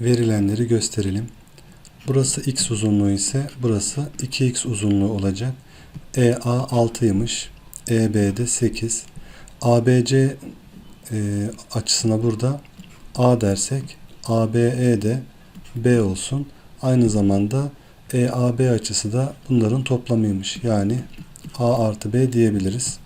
verilenleri gösterelim. Burası x uzunluğu ise burası 2x uzunluğu olacak. EA 6'ymış. EB'de 8. ABC e, açısına burada A dersek ABE de B olsun. Aynı zamanda EAB açısı da bunların toplamıymış. Yani A artı B diyebiliriz.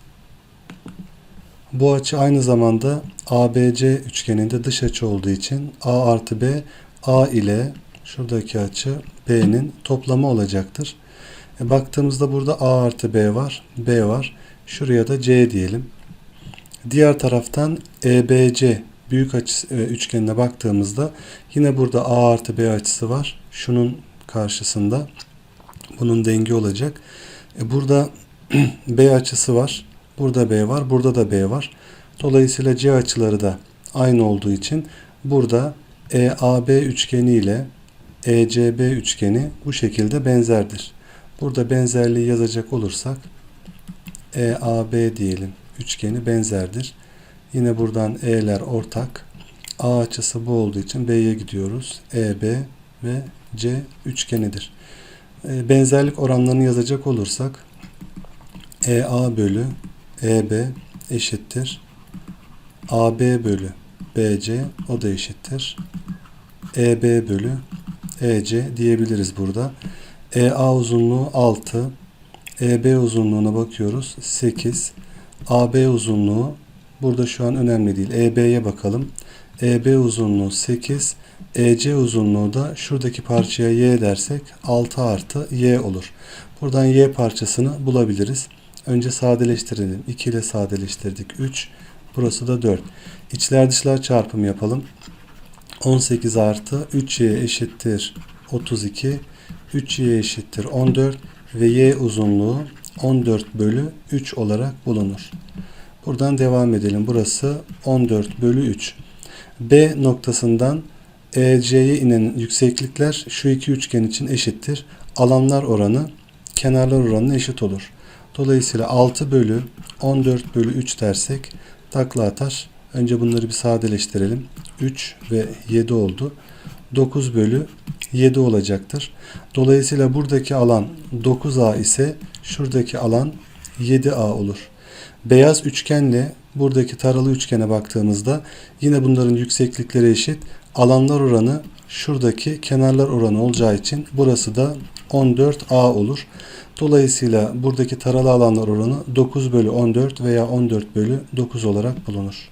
Bu açı aynı zamanda ABC üçgeninde dış açı olduğu için A artı B A ile şuradaki açı B'nin toplamı olacaktır. E, baktığımızda burada A artı B var, B var. Şuraya da C diyelim. Diğer taraftan EBC büyük açı e, üçgenine baktığımızda yine burada A artı B açısı var. Şunun karşısında bunun dengi olacak. E, burada B açısı var. Burada B var. Burada da B var. Dolayısıyla C açıları da aynı olduğu için burada EAB üçgeni ile ECB üçgeni bu şekilde benzerdir. Burada benzerliği yazacak olursak EAB diyelim. Üçgeni benzerdir. Yine buradan E'ler ortak. A açısı bu olduğu için B'ye gidiyoruz. EB ve C üçgenidir. E, Benzerlik oranlarını yazacak olursak EA bölü EB eşittir. AB bölü BC o da eşittir. EB bölü EC diyebiliriz burada. EA uzunluğu 6. EB uzunluğuna bakıyoruz. 8. AB uzunluğu burada şu an önemli değil. EB'ye bakalım. EB uzunluğu 8. EC uzunluğu da şuradaki parçaya y dersek 6 artı y olur. Buradan y parçasını bulabiliriz. Önce sadeleştirelim. 2 ile sadeleştirdik. 3. Burası da 4. İçler dışlar çarpımı yapalım. 18 artı 3y eşittir 32. 3y eşittir 14 ve y uzunluğu 14 bölü 3 olarak bulunur. Buradan devam edelim. Burası 14 bölü 3. B noktasından EC'ye inen yükseklikler şu iki üçgen için eşittir. Alanlar oranı kenarlar oranına eşit olur. Dolayısıyla 6 bölü 14 bölü 3 dersek takla atar. Önce bunları bir sadeleştirelim. 3 ve 7 oldu. 9 bölü 7 olacaktır. Dolayısıyla buradaki alan 9A ise şuradaki alan 7A olur. Beyaz üçgenle buradaki taralı üçgene baktığımızda yine bunların yükseklikleri eşit. Alanlar oranı şuradaki kenarlar oranı olacağı için burası da 14A olur. Dolayısıyla buradaki taralı alanlar oranı 9 bölü 14 veya 14 bölü 9 olarak bulunur.